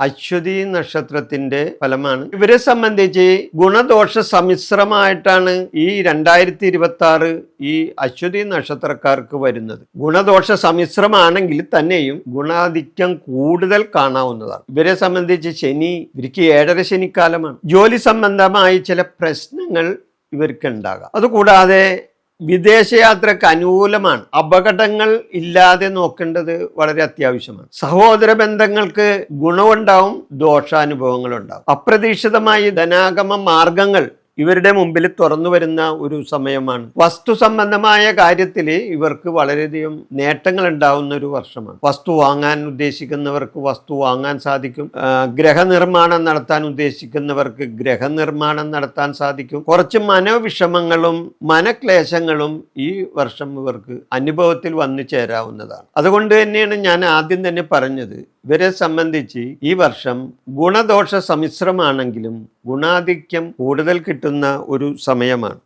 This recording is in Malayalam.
അശ്വതി നക്ഷത്രത്തിന്റെ ഫലമാണ്. ഇവരെ സംബന്ധിച്ച് ഗുണദോഷ സമ്മിശ്രമായിട്ടാണ് ഈ രണ്ടായിരത്തി ഇരുപത്തി ആറ് ഈ അശ്വതി നക്ഷത്രക്കാർക്ക് വരുന്നത്. ഗുണദോഷ സമ്മിശ്രമാണെങ്കിൽ തന്നെയും ഗുണാധിക്യം കൂടുതൽ കാണാവുന്നതാണ്. ഇവരെ സംബന്ധിച്ച് ശനി ഇവർക്ക് ഏഴര ശനിക്കാലമാണ്. ജോലി സംബന്ധമായി ചില പ്രശ്നങ്ങൾ ഇവർക്ക് ഉണ്ടാകാം. അതുകൂടാതെ വിദേശയാത്രക്ക് അനുകൂലമാണ്. അപകടങ്ങൾ ഇല്ലാതെ നോക്കേണ്ടത് വളരെ അത്യാവശ്യമാണ്. സഹോദര ബന്ധങ്ങൾക്ക് ഗുണമുണ്ടാവും ദോഷാനുഭവങ്ങളുണ്ടാവും. അപ്രതീക്ഷിതമായി ധനാഗമ മാർഗങ്ങൾ ഇവരുടെ മുമ്പിൽ തുറന്നു വരുന്ന ഒരു സമയമാണ്. വസ്തു സംബന്ധമായ കാര്യത്തിൽ ഇവർക്ക് വളരെയധികം നേട്ടങ്ങൾ ഉണ്ടാവുന്ന ഒരു വർഷമാണ്. വസ്തു വാങ്ങാൻ ഉദ്ദേശിക്കുന്നവർക്ക് വസ്തു വാങ്ങാൻ സാധിക്കും. ഗ്രഹ ഗ്രഹനിർമ്മാണം നടത്താൻ ഉദ്ദേശിക്കുന്നവർക്ക് ഗ്രഹനിർമ്മാണം നടത്താൻ സാധിക്കും. കുറച്ച് മനോവിഷമങ്ങളും മനക്ലേശങ്ങളും ഈ വർഷം ഇവർക്ക് അനുഭവത്തിൽ വന്നു ചേരാവുന്നതാണ്. അതുകൊണ്ട് തന്നെയാണ് ഞാൻ ആദ്യം തന്നെ പറഞ്ഞത്. ഇവരെ സംബന്ധിച്ച് ഈ വർഷം ഗുണദോഷ സമ്മിശ്രമാണെങ്കിലും ഗുണാധിക്യം കൂടുതൽ കിട്ടുന്ന ഒരു സമയമാണ്.